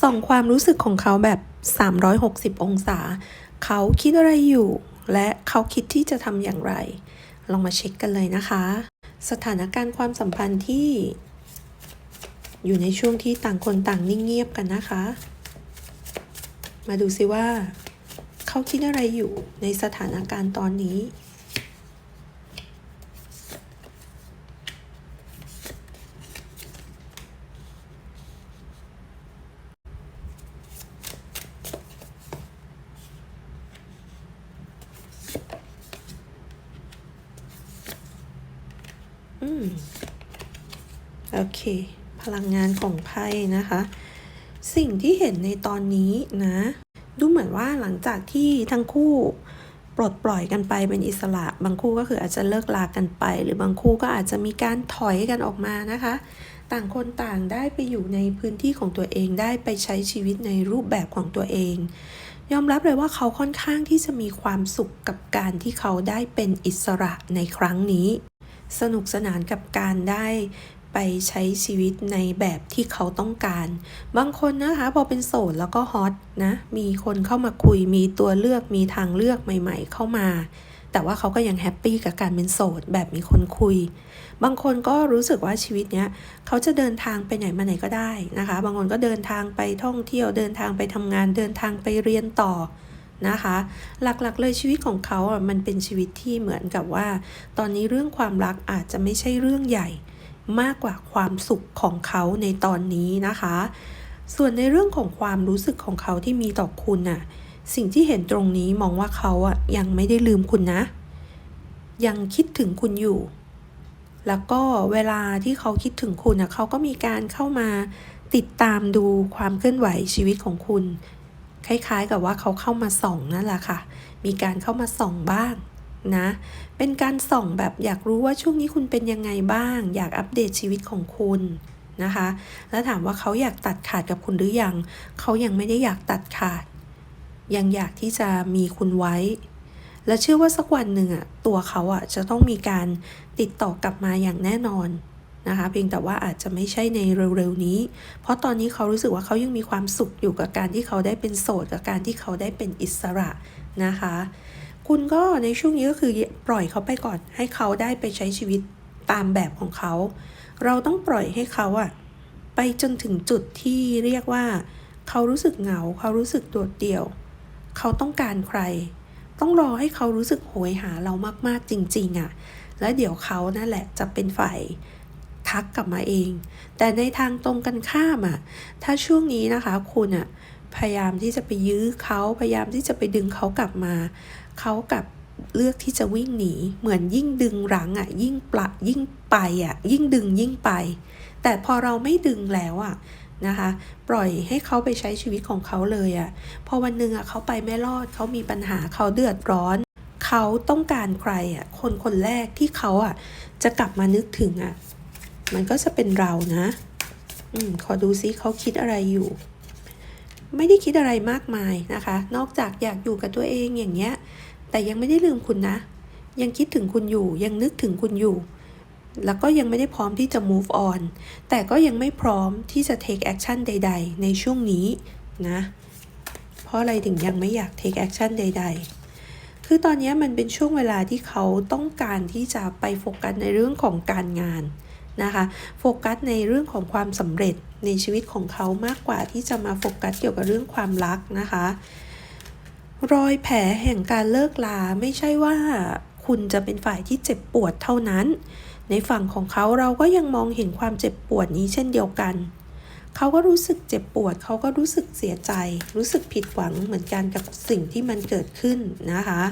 ส่องความรู้สึกของเขาแบบ 360 องศา เขาคิดอะไรอยู่ และเขาคิดที่จะทำอย่างไร ลองมาเช็คกันเลยนะคะ สถานการณ์ความสัมพันธ์ที่ อยู่ในช่วงที่ต่างคนต่างนิ่งเงียบกันนะคะ มาดูซิว่า เขาคิดอะไรอยู่ในสถานการณ์ตอนนี้ อืมโอเค พลังงานของไพ่นะคะ สิ่งที่เห็นในตอนนี้นะ ดูเหมือนว่าหลังจากที่ทั้งคู่ปลดปล่อยกันไปเป็นอิสระ บางคู่ก็คืออาจจะเลิกลากันไป หรือบางคู่ก็อาจจะมีการถอยกันออกมานะคะ ต่างคนต่างได้ไปอยู่ในพื้นที่ของตัวเองได้ไปใช้ชีวิตในรูปแบบของตัวเอง ยอมรับเลยว่าเขาค่อนข้างที่จะมีความสุขกับการที่เขาได้เป็นอิสระในครั้งนี้ สนุกสนานกับการได้ไปใช้ชีวิตในแบบที่เขาต้องการ บางคนนะคะพอเป็นโสดแล้วก็ฮอตนะ มีคนเข้ามาคุย มีตัวเลือก มีทางเลือกใหม่ๆ เข้ามา แต่ว่าเขาก็ยังแฮปปี้กับการเป็นโสดแบบมีคนคุย บางคนก็รู้สึกว่าชีวิตเนี้ยเขาจะเดินทางไปไหนมาไหนก็ได้นะคะ บางคนก็เดินทางไปท่องเที่ยว เดินทางไปทำงาน เดินทางไปเรียนต่อ นะคะ หลักๆเลยชีวิตของเขาอะมันเป็นชีวิตที่เหมือนกับว่า ตอนนี้เรื่องความรักอาจจะไม่ใช่เรื่องใหญ่มากกว่าความสุขของเขาในตอนนี้นะคะ ส่วนในเรื่องของความรู้สึกของเขาที่มีต่อคุณน่ะ สิ่งที่เห็นตรงนี้มองว่าเขาอะยังไม่ได้ลืมคุณนะ ยังคิดถึงคุณอยู่ แล้วก็เวลาที่เขาคิดถึงคุณน่ะเขาก็มีการเข้ามาติดตามดูความเคลื่อนไหวชีวิตของคุณ คล้ายๆกับว่าเขาเข้ามาส่องนั่นแหละค่ะ มีการเข้ามาส่องบ้างนะ เป็นการส่องแบบอยากรู้ว่าช่วงนี้คุณเป็นยังไงบ้าง อยากอัปเดตชีวิตของคุณนะคะ แล้วถามว่าเขาอยากตัดขาดกับคุณหรือยัง เขายังไม่ได้อยากตัดขาด ยังอยากที่จะมีคุณไว้ และเชื่อว่าสักวันหนึ่งอะตัวเขาอะจะต้องมีการติดต่อกลับมาอย่างแน่นอน นะคะเพียงแต่ว่าอาจจะไม่ใช่ในเร็วๆนี้ เพราะตอนนี้เขารู้สึกว่าเขายังมีความสุขอยู่กับการที่เขาได้เป็นโสดกับการที่เขาได้เป็นอิสระนะคะ คุณก็ในช่วงนี้ก็คือปล่อยเขาไปก่อน ให้เขาได้ไปใช้ชีวิตตามแบบของเขา เราต้องปล่อยให้เขาอะไปจนถึงจุดที่เรียกว่า เขารู้สึกเหงา เขารู้สึกโดดเดี่ยว เขาต้องการใคร ต้องรอให้เขารู้สึกโหยหาเรามากๆจริงๆอะแล้วเดี๋ยวเขานั่นแหละจะเป็นฝ่าย ทักกลับมาเอง แต่ในทางตรงกันข้ามอะถ้าช่วงนี้นะคะคุณอะพยายามที่จะไปยื้อเขาพยายามที่จะไปดึงเขากลับมา เขากลับเลือกที่จะวิ่งหนี เหมือนยิ่งดึงรั้งอะ ยิ่งปละยิ่งไปอะ ยิ่งดึงยิ่งไป แต่พอเราไม่ดึงแล้วอะนะคะ ปล่อยให้เขาไปใช้ชีวิตของเขาเลยอะ พอวันหนึ่งอะเขาไปไม่รอดเขามีปัญหาเขาเดือดร้อน เขาต้องการใครอะ คนคนแรกที่เขาอะ จะกลับมานึกถึงอะ มันก็จะเป็นเรานะ อืมขอดูซิเขาคิดอะไรอยู่ ไม่ได้คิดอะไรมากมายนะคะ นอกจากอยากอยู่กับตัวเองอย่างเงี้ย แต่ยังไม่ได้ลืมคุณนะ ยังคิดถึงคุณอยู่ ยังนึกถึงคุณอยู่ แล้วก็ยังไม่ได้พร้อมที่จะ move on แต่ก็ยังไม่พร้อมที่จะ take action ใด ๆ ในช่วงนี้นะ เพราะอะไรถึงยังไม่อยาก take action ใด ๆคือตอนนี้มันเป็นช่วงเวลาที่เขาต้องการที่จะไปโฟกัสในเรื่องของการงาน นะคะโฟกัสในเรื่องของความสำเร็จในชีวิตของเขามากกว่าที่จะมาโฟกัสเกี่ยวกับเรื่องความรักนะคะ รอยแผลแห่งการเลิกลาไม่ใช่ว่าคุณจะเป็นฝ่ายที่เจ็บปวดเท่านั้น ในฝั่งของเขาเราก็ยังมองเห็นความเจ็บปวดนี้เช่นเดียวกัน เขาก็รู้สึกเจ็บปวด เขาก็รู้สึกเสียใจ รู้สึกผิดหวังเหมือนกันกับสิ่งที่มันเกิดขึ้นนะคะ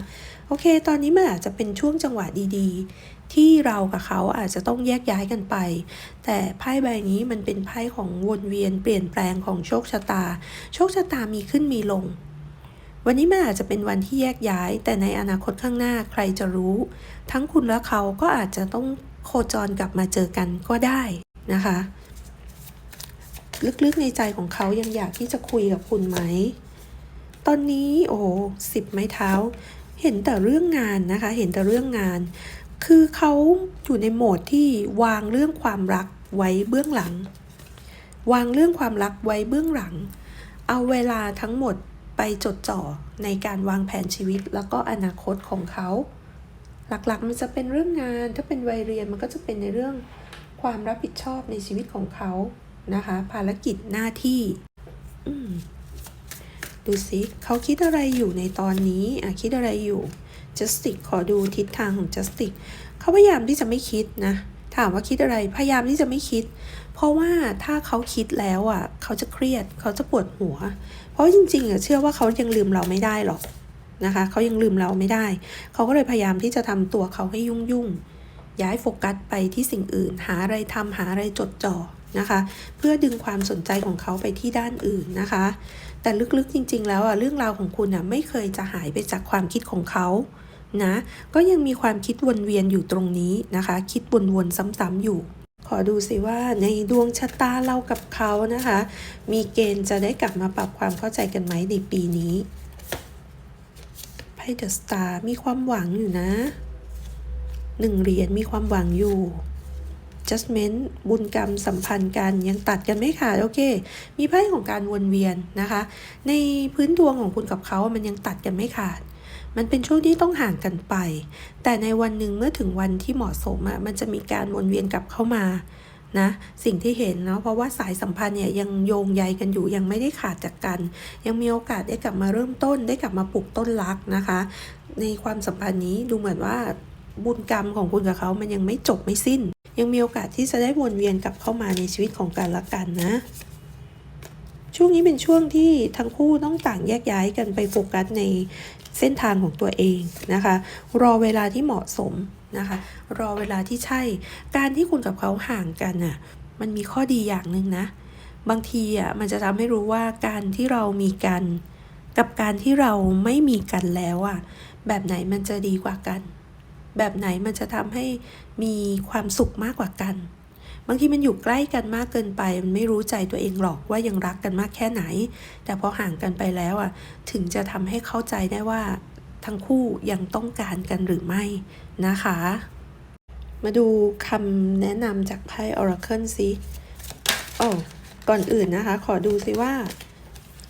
โอเค ตอนนี้มันอาจจะเป็นช่วงจังหวะดีๆ ที่เรากับเขาอาจจะต้องแยกย้ายกันไป แต่ไพ่ใบนี้มันเป็นไพ่ของวนเวียนเปลี่ยนแปลงของโชคชะตา โชคชะตามีขึ้นมีลง วันนี้มันอาจจะเป็นวันที่แยกย้าย แต่ในอนาคตข้างหน้าใครจะรู้ ทั้งคุณและเขาก็อาจจะต้องโคจรกลับมาเจอกันก็ได้นะคะ ลึกๆในใจของเขายังอยากที่จะคุยกับคุณไหม ตอนนี้โอ้สิบไม้เท้า เห็นแต่เรื่องงานนะคะ เห็นแต่เรื่องงาน คือเขาอยู่ในโหมดที่วางเรื่องความรักไว้เบื้องหลัง วางเรื่องความรักไว้เบื้องหลัง เอาเวลาทั้งหมดไปจดจ่อในการวางแผนชีวิตแล้วก็อนาคตของเขา หลักๆมันจะเป็นเรื่องงาน ถ้าเป็นวัยเรียนมันก็จะเป็นในเรื่องความรับผิดชอบในชีวิตของเขานะคะ ภารกิจหน้าที่ดูสิเขาคิดอะไรอยู่ในตอนนี้อะคิดอะไรอยู่ justice ขอดูทิศทางของ justice เขาพยายามที่จะไม่คิดนะ ถามว่าคิดอะไร พยายามที่จะไม่คิด เพราะว่าถ้าเขาคิดแล้วอะ เขาจะเครียด เขาจะปวดหัว เพราะจริงๆอะเชื่อว่าเขายังลืมเราไม่ได้หรอกนะคะเขายังลืมเราไม่ได้ เขาก็เลยพยายามที่จะทำตัวเขาให้ยุ่งยุ่งๆย้ายโฟกัสไปที่สิ่งอื่น หาอะไรทำหาอะไรจดจ่อ นะคะ เพื่อดึงความสนใจของเขาไปที่ด้านอื่นนะคะ แต่ลึกๆจริง ๆ แล้วอะเรื่องราวของคุณอะไม่เคยจะหายไปจากความคิดของเขานะก็ยังมีความคิดวนเวียนอยู่ตรงนี้นะคะ คิดวนๆซ้ำๆอยู่ ขอดูสิว่าในดวงชะตาเรากับเขานะคะ มีเกณฑ์จะได้กลับมาปรับความเข้าใจกันไหมในปีนี้ไพ่เดอะสตาร์มีความหวังอยู่นะหนึ่งเหรียญมีความหวังอยู่ judgment บุญกรรมสัมพันธ์กันยังตัดกันไม่ขาดโอเค มีไพ่ของการวนเวียนนะคะ ในพื้นดวงของคุณกับเขามันยังตัดกันไม่ขาด มันเป็นช่วงที่ต้องห่างกันไป แต่ในวันหนึ่งเมื่อถึงวันที่เหมาะสมอะมันจะมีการวนเวียนกลับเข้ามานะสิ่งที่เห็นเนาะเพราะว่าสายสัมพันธ์เนี่ยยังโยงใยกันอยู่ยังไม่ได้ขาดจากกัน ยังมีโอกาสได้กลับมาเริ่มต้น ได้กลับมาปลูกต้นรักนะคะ ในความสัมพันธ์นี้ดูเหมือนว่าบุญกรรมของคุณกับเขามันยังไม่จบไม่สิ้น ยังมีโอกาสที่จะได้วนเวียนกลับเข้ามาในชีวิตของกันและกันนะ ช่วงนี้เป็นช่วงที่ทั้งคู่ต้องต่างแยกย้ายกันไปโฟกัสในเส้นทางของตัวเองนะคะ รอเวลาที่เหมาะสมนะคะ รอเวลาที่ใช่ การที่คุณกับเขาห่างกันน่ะ มันมีข้อดีอย่างหนึ่งนะ บางทีอะมันจะทำให้รู้ว่าการที่เรามีกัน กับการที่เราไม่มีกันแล้วอะ แบบไหนมันจะดีกว่ากัน แบบไหนมันจะทำให้มีความสุขมากกว่ากัน บางทีมันอยู่ใกล้กันมากเกินไป มันไม่รู้ใจตัวเองหรอกว่ายังรักกันมากแค่ไหน แต่พอห่างกันไปแล้วอะถึงจะทำให้เข้าใจได้ว่าทั้งคู่ยังต้องการกันหรือไม่นะคะ มาดูคำแนะนำจากไพ่ Oracle สิโอ้ก่อนอื่นนะคะ ขอดูสิว่า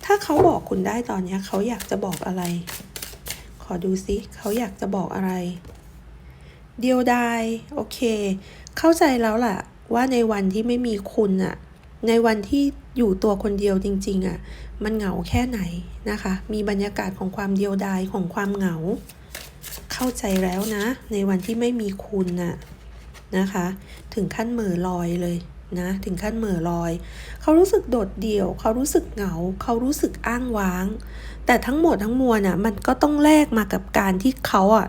ถ้าเขาบอกคุณได้ตอนนี้เขาอยากจะบอกอะไร ขอดูสิเขาอยากจะบอกอะไร เดียวดายโอเค เข้าใจแล้วแหละว่าในวันที่ไม่มีคุณอะในวันที่อยู่ตัวคนเดียวจริงๆอะมันเหงาแค่ไหนนะคะ มีบรรยากาศของความเดียวดายของความเหงา เข้าใจแล้วนะ ในวันที่ไม่มีคุณน่ะนะคะ ถึงขั้นเหม่อลอยเลยนะ ถึงขั้นเหม่อลอย เขารู้สึกโดดเดี่ยว เขารู้สึกเหงา เขารู้สึกอ้างว้าง แต่ทั้งหมดทั้งมวลน่ะ มันก็ต้องแลกมากับการที่เขาอะ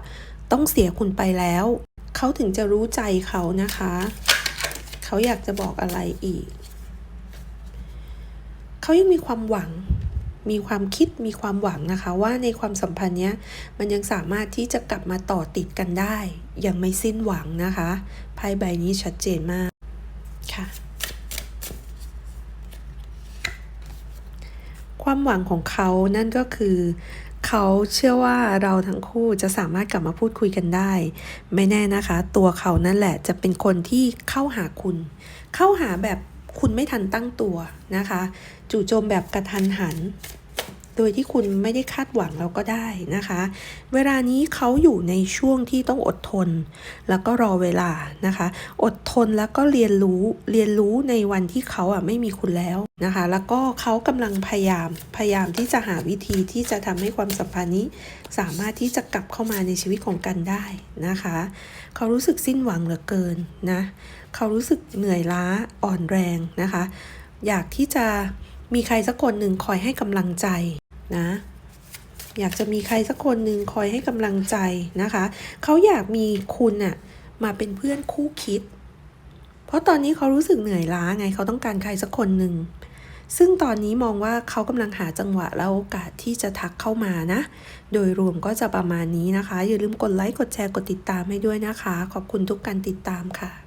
ต้องเสียคุณไปแล้ว เขาถึงจะรู้ใจเขานะคะ เขาอยากจะบอกอะไรอีก เขายังมีความหวัง มีความคิดมีความหวังนะคะ ว่าในความสัมพันธ์เนี้ยมันยังสามารถที่จะกลับมาต่อติดกันได้ ยังไม่สิ้นหวังนะคะไพ่ใบนี้ชัดเจนมากค่ะความหวังของเขานั่นก็คือ เขาเชื่อว่าเราทั้งคู่จะสามารถกลับมาพูดคุยกันได้ ไม่แน่นะคะ ตัวเขานั่นแหละจะเป็นคนที่เข้าหาคุณ เข้าหาแบบคุณไม่ทันตั้งตัวนะคะ จู่โจมแบบกระทันหัน โดยที่คุณไม่ได้คาดหวังเราก็ได้นะคะ เวลานี้เขาอยู่ในช่วงที่ต้องอดทน แล้วก็รอเวลานะคะ อดทนแล้วก็เรียนรู้เรียนรู้ในวันที่เขาอะไม่มีคุณแล้วนะคะ แล้วก็เขากำลังพยายามพยายามที่จะหาวิธีที่จะทำให้ความสัมพันธ์นี้ สามารถที่จะกลับเข้ามาในชีวิตของกันได้นะคะ เขารู้สึกสิ้นหวังเหลือเกินนะเขารู้สึกเหนื่อยล้าอ่อนแรงนะคะ อยากที่จะมีใครสักคนหนึ่งคอยให้กำลังใจ นะ อยากจะมีใครสักคนหนึ่งคอยให้กำลังใจนะคะ เขาอยากมีคุณอะมาเป็นเพื่อนคู่คิด เพราะตอนนี้เขารู้สึกเหนื่อยล้าไงเขาต้องการใครสักคนหนึ่งซึ่งตอนนี้มองว่าเขากำลังหาจังหวะและโอกาสที่จะทักเข้ามานะ โดยรวมก็จะประมาณนี้นะคะ อย่าลืมกดไลค์ กดแชร์ กดติดตามให้ด้วยนะคะ ขอบคุณทุกการติดตามค่ะ